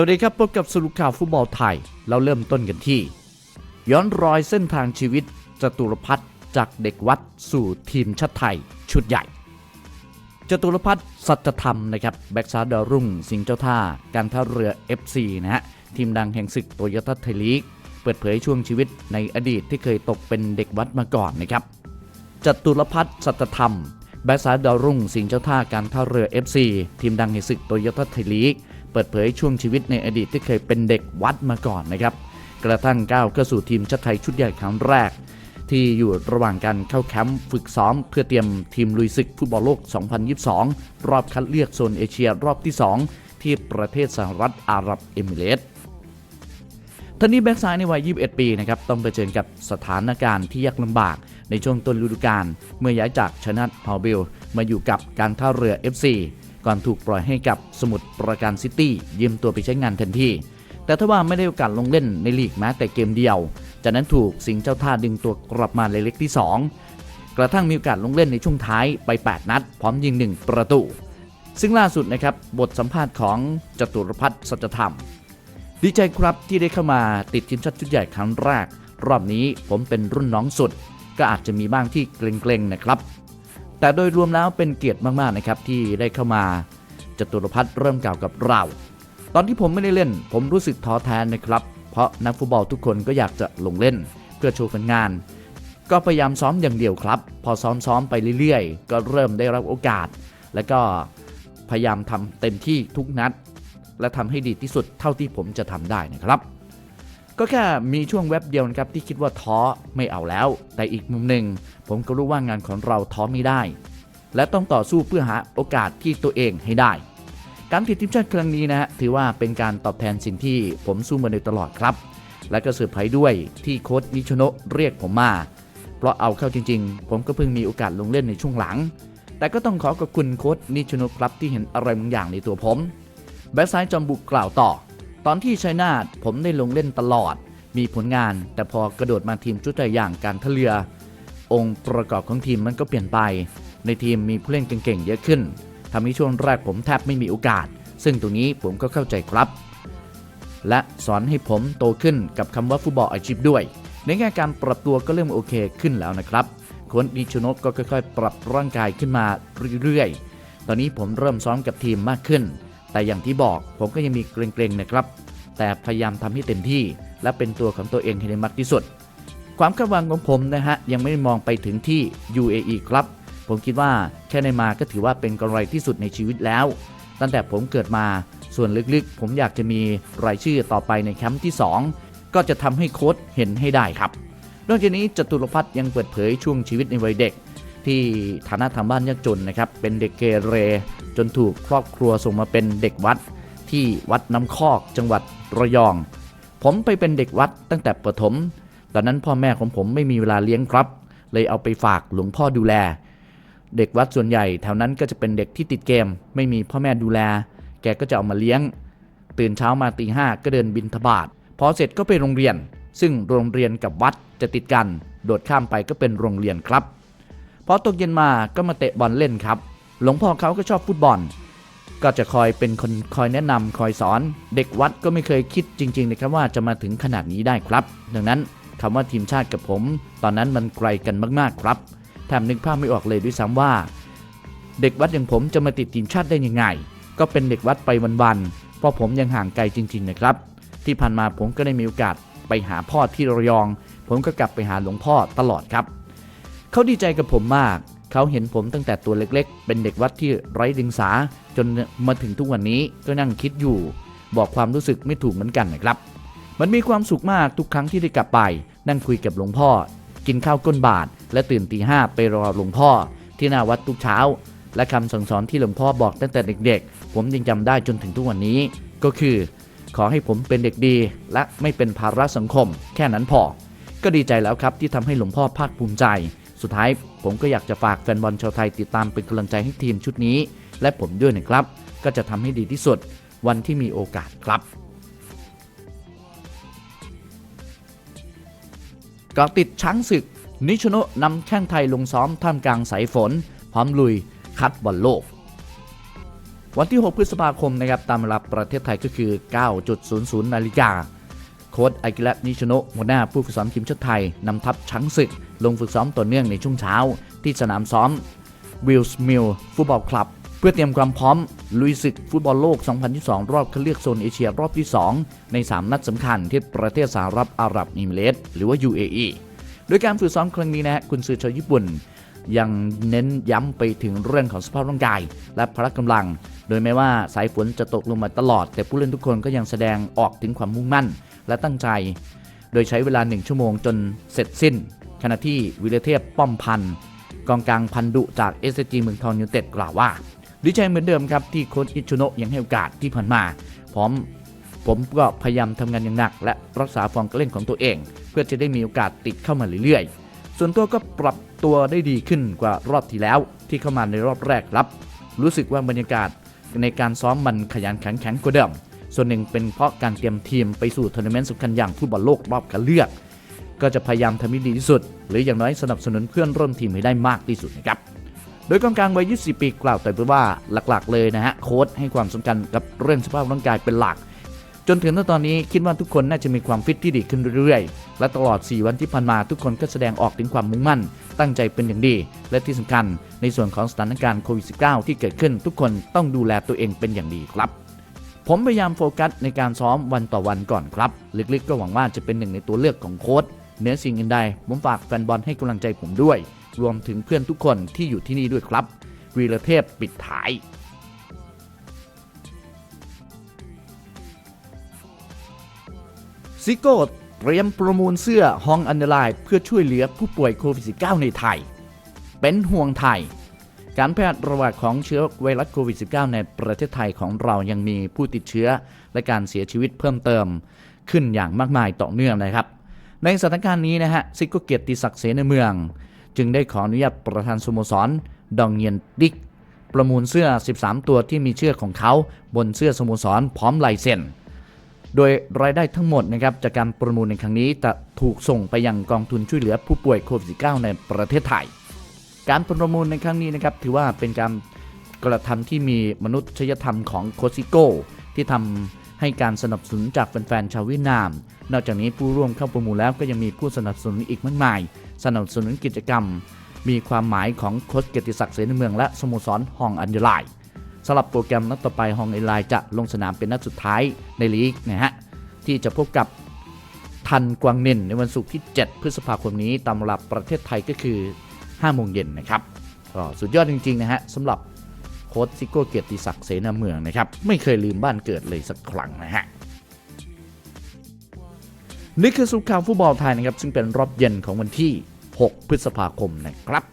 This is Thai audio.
วัสดีครับพบกับสรุปข่าวฟุตบอลไทย เราเริ่มต้นกันที่ ย้อนรอยเส้นทางชีวิตจตุรพัฒน์จากเด็กวัดสู่ทีมชาติไทย ชุดใหญ่ จตุรพัฒน์สัจธรรมนะครับแบ็กซ้ายดาวรุ่ง สิงห์เจ้าท่า การท่าเรือ FC นะฮะทีมดังแห่งศึกโตโยต้าไทยลีก เปิดเผยช่วงชีวิตในอดีตที่เคยตกเป็นเด็กวัดมาก่อนนะครับจตุรพัฒน์สัจธรรมแบ็กซ้ายดาวรุ่ง สิงห์เจ้าท่าการท่าเรือ FC ทีมดังแห่งศึกโตโยต้าไทยลีก เปิดเผยช่วงชีวิตในอดีตที่เคยเป็นเด็กวัดมาก่อนนะครับ กระทั่งก้าวเข้าสู่ทีมชาติไทยชุดใหญ่ครั้งแรก ที่อยู่ระหว่างการเข้าแคมป์ฝึกซ้อม เพื่อเตรียมทีมลุยศึกฟุตบอลโลก 2022 รอบคัดเลือกโซนเอเชียรอบที่ 2 ที่ประเทศสหรัฐอาหรับเอมิเรตส์ท่านี้แบ็กซ้ายในวัย 21 ปีนะครับต้องเผชิญกับสถานการณ์ที่ยากลำบาก ในช่วงต้นฤดูกาลเมื่อย้ายจากชนะฮาวเบลมาอยู่กับการท่าเรือ FC ก่อนถูกปล่อยให้กับสมุทรปราการซิตี้ยืมตัวไปใช้งานทันทีแต่ถ้าว่าไม่ได้โอกาสลงเล่นในลีกแม้แต่เกมเดียว จากนั้นถูกสิงเจ้าท่าดึงตัวกลับมาในเล็กที่ 2 กระทั่งมีโอกาสลงเล่นในช่วงท้ายไป 8 นัด พร้อมยิง 1 ประตู ซึ่งล่าสุดนะครับ บทสัมภาษณ์ของจตุรพัฒน์สัจธรรม ดีใจครับที่ได้เข้ามาติดทีมชาติชุดใหญ่ครั้งแรก รอบนี้ผมเป็นรุ่นน้องสุด ก็อาจจะมีบ้างที่เกรงๆนะครับ แต่โดยรวมแล้วเป็นเกียรติมากๆนะครับที่ได้เข้ามาจตุรพัฒน์เริ่มกล่าวกับเรา ตอนที่ผมไม่ได้เล่น ผมรู้สึกท้อแท้นะครับ เพราะนักฟุตบอลทุกคนก็อยากจะลงเล่น เพื่อโชว์ผลงาน ก็พยายามซ้อมอย่างเดียวครับ พอซ้อมๆไปเรื่อยๆ ก็เริ่มได้รับโอกาส แล้วก็พยายามทำเต็มที่ทุกนัด และทำให้ดีที่สุดเท่าที่ผมจะทำได้นะครับ ก็แค่มีช่วงแว็บเดียวนะครับที่คิดว่าท้อไม่เอาแล้ว แต่อีกมุมหนึ่ง ผมก็รู้ว่างานของเราท้อไม่ได้ และต้องต่อสู้เพื่อหาโอกาสที่ตัวเองให้ได้ การติดทีมชาติครั้งนี้นะฮะถือว่าเป็นการตอบแทนสิ่งที่ผมสู้มาโดยตลอดครับ และก็เซอร์ไพรส์ด้วยที่โค้ชนิชโนะเรียกผมมาเพราะเอาเข้าจริงๆ ผมก็เพิ่งมีโอกาสลงเล่นในช่วงหลัง แต่ก็ต้องขอขอบคุณโค้ชนิชโนะครับที่เห็นอะไรบางอย่างในตัวผมแบ็กซ้ายจอมบุกกล่าวต่อ ตอนที่ชัยนาทผมได้ลงเล่นตลอด มีผลงาน แต่พอกระโดดมาทีมชุดใหญ่อย่างการทะเรือ องค์ประกอบของทีมมันก็เปลี่ยนไป ในทีมมีผู้เล่นเก่งๆเยอะขึ้นทำให้ช่วงแรกผมแทบไม่มีโอกาส ซึ่งตรงนี้ผมก็เข้าใจครับ และสอนให้ผมโตขึ้นกับคำว่าฟุตบอลอาชีพด้วย ในแง่การปรับตัวก็เริ่มโอเคขึ้นแล้วนะครับโค้ชนิชโนะก็ค่อยๆ ปรับร่างกายขึ้นมาเรื่อยๆ ตอนนี้ผมเริ่มซ้อมกับทีมมากขึ้น แต่อย่างที่บอกผมก็ยังมีเกรงๆนะครับ แต่พยายามทำให้เต็มที่ และเป็นตัวของตัวเองให้ได้มากที่สุด ความคาดหวังของผมนะฮะยังไม่ได้มองไปถึงที่ UAE ครับ ผมคิดว่าแค่ในมาก็ถือว่าเป็นกำไรที่สุดในชีวิตแล้ว ตั้งแต่ผมเกิดมาส่วนลึกๆ ผมอยากจะมีรายชื่อต่อไปในแคมป์ที่ 2 ก็จะทำให้โค้ชเห็นให้ได้ครับนอกจากนี้จตุรพัฒน์ยังเปิดเผยช่วงชีวิตในวัยเด็ก ที่ฐานะทางบ้านยากจนนะครับ เป็นเด็กเกเร จนถูกครอบครัวส่งมาเป็นเด็กวัด ที่วัดน้ำคอกจังหวัดระยอง ผมไปเป็นเด็กวัดตั้งแต่ประถม ตอนนั้นพ่อแม่ของผมไม่มีเวลาเลี้ยงครับ เลยเอาไปฝากหลวงพ่อดูแล เด็กวัดส่วนใหญ่แถวนั้นก็จะเป็นเด็กที่ติดเกม ไม่มีพ่อแม่ดูแล แกก็จะเอามาเลี้ยง ตื่นเช้ามาตีห้าก็เดินบินทบาทพอเสร็จก็ไปโรงเรียน ซึ่งโรงเรียนกับวัดจะติดกัน โดดข้ามไปก็เป็นโรงเรียนครับ พอตกเย็นมาก็มาเตะบอลเล่นครับ หลวงพ่อเขาก็ชอบฟุตบอล ก็จะคอยเป็นคนคอยแนะนำคอยสอน เด็กวัดก็ไม่เคยคิดจริงๆนะครับว่าจะมาถึงขนาดนี้ได้ครับ ดังนั้นคำว่าทีมชาติกับผม ตอนนั้นมันไกลกันมากๆครับแถมนึกภาพไม่ออกเลยด้วยซ้ำว่า เด็กวัดอย่างผมจะมาติดทีมชาติได้ยังไง ก็เป็นเด็กวัดไปวันๆเพราะผมยังห่างไกลจริง ๆ นะครับ ที่ผ่านมาผมก็ได้มีโอกาสไปหาพ่อที่ระยอง ผมก็กลับไปหาหลวงพ่อตลอดครับ เขาดีใจกับผมมาก เขาเห็นผมตั้งแต่ตัวเล็กๆ เป็นเด็กวัดที่ไร้ดิงสา จนมาถึงทุกวันนี้ก็นั่งคิดอยู่ บอกความรู้สึกไม่ถูกเหมือนกันนะครับ มันมีความสุขมากทุกครั้งที่ได้กลับไป นั่งคุยกับหลวงพ่อ กินข้าวก้นบาท และตื่นตีห้าไปรอหลวงพ่อ ที่หน้าวัดทุกเช้า และคำสั่งสอนที่หลวงพ่อบอกตั้งแต่เด็กๆ ผมยังจำได้จนถึงทุกวันนี้ ก็คือ ขอให้ผมเป็นเด็กดี และไม่เป็นภาระสังคม แค่นั้นพอ ก็ดีใจแล้วครับที่ทำให้หลวงพ่อภาคภูมิใจ สุดท้ายผมก็อยากจะฝากแฟนบอลชาวไทยติดตามเป็นกำลังใจให้ทีมชุดนี้ และผมด้วยนะครับ ก็จะทำให้ดีที่สุดวันที่มีโอกาสครับกาะติดช้างศึก นิชโนะนำแข้งไทยลงซ้อมท่ามกลางสายฝน พร้อมลุยคัดบอลโลก วันที่ 6 พฤษภาคมนะครับตามเวลาประเทศไทยก็คือ 9.00 นาฬิกา ค้ชอากิระนิชโนะหัวหน้าผู้ฝึกซ้อมทีมชาติไทยนำทัพช้างศึก ลงฝึกซ้อมต่อเนื่องในช่วงเช้า ที่สนามซ้อมวิลส์มิลฟุตบอลคลับ เพื่อเตรียมความพร้อม ลุยศึกฟุตบอลโลก 2022 รอบคัดเลือกโซนเอเชียรอบที่ 2 ใน 3 นัดสำคัญที่ประเทศสหรัฐอาหรับเอมิเรตส์หรือว่า UAE โดยการฝึกซ้อมครั้งนี้นะฮะคุณซือชาวญี่ปุ่น ยังเน้นย้ำไปถึงเรื่องของสภาพร่างกาย และพละกำลัง โดยแม้ว่าสายฝนจะตกลงมาตลอด แต่ผู้เล่นทุกคนก็ยังแสดงออกถึงความมุ่งมั่น และตั้งใจ โดยใช้เวลา 1 ชั่วโมงจนเสร็จสิ้น ขณะที่วิรเทพป้อมพันธ์กองกลางพันดุจาก s อ g เมืองทองยูไนเต็ดกล่าวว่า ดีใจเหมือนเดิมครับที่โค้ชอิชุโนะยังให้โอกาสที่ผ่านมา พร้อมผมก็พยายามทำงานอย่างหนัก และรักษาฟอร์มการเล่นของตัวเอง เพื่อจะได้มีโอกาสติดเข้ามาเรื่อยๆ ส่วนตัวก็ปรับตัวได้ดีขึ้นกว่ารอบที่แล้ว ที่เข้ามาในรอบแรกครับ รู้สึกว่าบรรยากาศในการซ้อมมันขยันขันแข็งกว่าเดิม ส่วนหนึ่งเป็นเพราะการเตรียมทีมไปสู่ทัวร์นาเมนต์สำคัญอย่างฟุตบอลโลกรอบคัดเลือก ก็จะพยายามทำให้ดีที่สุด หรืออย่างน้อยสนับสนุนเพื่อนร่วมทีมให้ได้มากที่สุดนะครับโดยกองกลางวัย 24 ปีกล่าวแต่ว่าหลักๆ เลยนะฮะโค้ชให้ความสำคัญกับเรื่องสภาพร่างกายเป็นหลัก จนถึงตอนนี้คิดว่าทุกคนน่าจะมีความฟิตที่ดีขึ้นเรื่อยๆ และตลอด 4 วันที่ผ่านมาทุกคนก็แสดงออกถึงความมุ่งมั่น ตั้งใจเป็นอย่างดี และที่สำคัญในส่วนของสถานการณ์โควิด -19 ที่เกิดขึ้นทุกคนต้องดูแลตัวเองเป็นอย่างดีครับ ผมพยายามโฟกัสในการซ้อมวันต่อวันก่อนครับ ลึกๆ ก็หวังว่าจะเป็นหนึ่งในตัวเลือกของโค้ชเหนือสิ่งอื่นใด ผมฝากแฟนบอลให้กำลังใจผมด้วย รวมถึงเพื่อนทุกคนที่อยู่ที่นี่ด้วยครับวีรเทพปิดท้ายซิโก้เตรียมประมูลเสื้อฮองอันเดอร์ไลน์เพื่อช่วยเหลือผู้ป่วยโควิด -19 ในไทย เป็นห่วงไทย การแพร่ระบาดของเชื้อไวรัสโควิด -19 ในประเทศไทยของเรายังมีผู้ติดเชื้อและการเสียชีวิตเพิ่มเติม ขึ้นอย่างมากมายต่อเนื่องนะครับ ในสถานการณ์นี้นะฮะซิโกเกียรติศักดิ์เสนเมือง จึงได้ขออนุญาตประธานสโมสรดองเงียนดิกประมูลเสื้อ 13 ตัวที่มีเชื่อของเขาบนเสื้อสโมสรพร้อมลายเซ็นโดยรายได้ทั้งหมดนะครับจากการประมูลในครั้งนี้จะถูกส่งไปยังกองทุนช่วยเหลือผู้ป่วยโควิด -19 ในประเทศไทย การประมูลในครั้งนี้นะครับถือว่าเป็นการกระทำที่มีมนุษยธรรมของโคซิโก้ที่ทำให้การสนับสนุนจากแฟนๆชาวเวียดนาม นอกจากนี้ผู้ร่วมเข้าประมูลแล้วก็ยังมีผู้สนับสนุนอีกมากมาย สนับสนุนกิจกรรม มีความหมายของโค้ชเกียรติศักดิ์เสนเมืองและสโมสรฮองอันเดอร์ไลน์สำหรับโปรแกรมนัดต่อไปฮองอันเดอร์ไลน์จะลงสนามเป็นนัดสุดท้ายในลีกนะฮะที่จะพบกับทันกวางเนินในวันศุกร์ที่ 7 พฤษภาคมนี้ตามเวลาประเทศไทยก็คือ 5โมงเย็นนะครับก็สุดยอดจริง ๆ นะฮะสำหรับโค้ชซิโก้เกียรติศักดิ์เสนาเมืองนะครับ ไม่เคยลืมบ้านเกิดเลยสักครั้งนะฮะนี่คือสุขข่าวฟุตบอลไทยนะครับ ซึ่งเป็นรอบเย็นของวันที่ 6 พฤษภาคมนะครับ